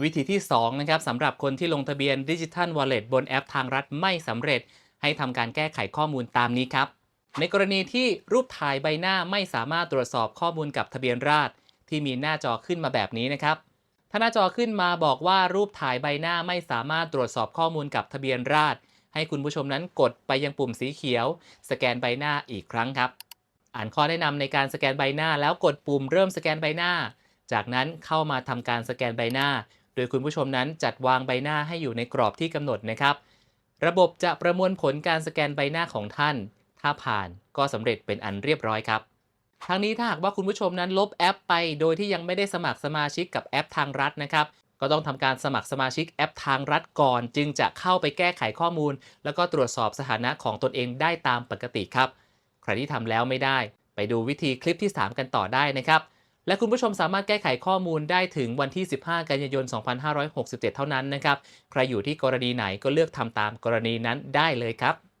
วิธีที่2นะครับสำหรับคนที่ลงทะเบียนดิจิทัลวอลเล็ตบนแอปทางรัฐไม่สำเร็จ ให้ทำการแก้ไขข้อมูลตามนี้ครับ ในกรณีที่รูปถ่ายใบหน้าไม่สามารถตรวจสอบข้อมูลกับทะเบียนราษฎรที่มีหน้าจอขึ้นมาแบบนี้นะครับถ้าหน้าจอขึ้นมาบอกว่ารูปถ่ายใบหน้าไม่สามารถตรวจสอบข้อมูลกับทะเบียนราษฎรให้คุณผู้ชมนั้นกดไปยังปุ่มสีเขียว สแกนใบหน้าอีกครั้งครับ อ่านข้อแนะนำในการสแกนใบหน้า แล้วกดปุ่มเริ่มสแกนใบหน้า จากนั้นเข้ามาทำการสแกนใบหน้า โดยคุณผู้ชมนั้นจัดวางใบหน้าให้อยู่ในกรอบที่กำหนดนะครับ ระบบจะประมวลผลการสแกนใบหน้าของท่าน ถ้าผ่านก็สำเร็จเป็นอันเรียบร้อยครับทั้งนี้ถ้าหากว่าคุณผู้ชมนั้นลบแอปไป โดยที่ยังไม่ได้สมัครสมาชิกกับแอปทางรัฐนะครับ ก็ต้องทำการสมัครสมาชิกแอปทางรัฐก่อน จึงจะเข้าไปแก้ไขข้อมูล แล้วก็ตรวจสอบสถานะของตนเองได้ตามปกติครับ ใครที่ทำแล้วไม่ได้ ไปดูวิธีคลิปที่ 3 กันต่อได้นะครับ และคุณผู้ชมสามารถแก้ไขข้อมูลได้ถึงวันที่ 15 กันยายน 2567 เท่านั้นนะครับ ใครอยู่ที่กรณีไหนก็เลือกทำตามกรณีนั้นได้เลยครับ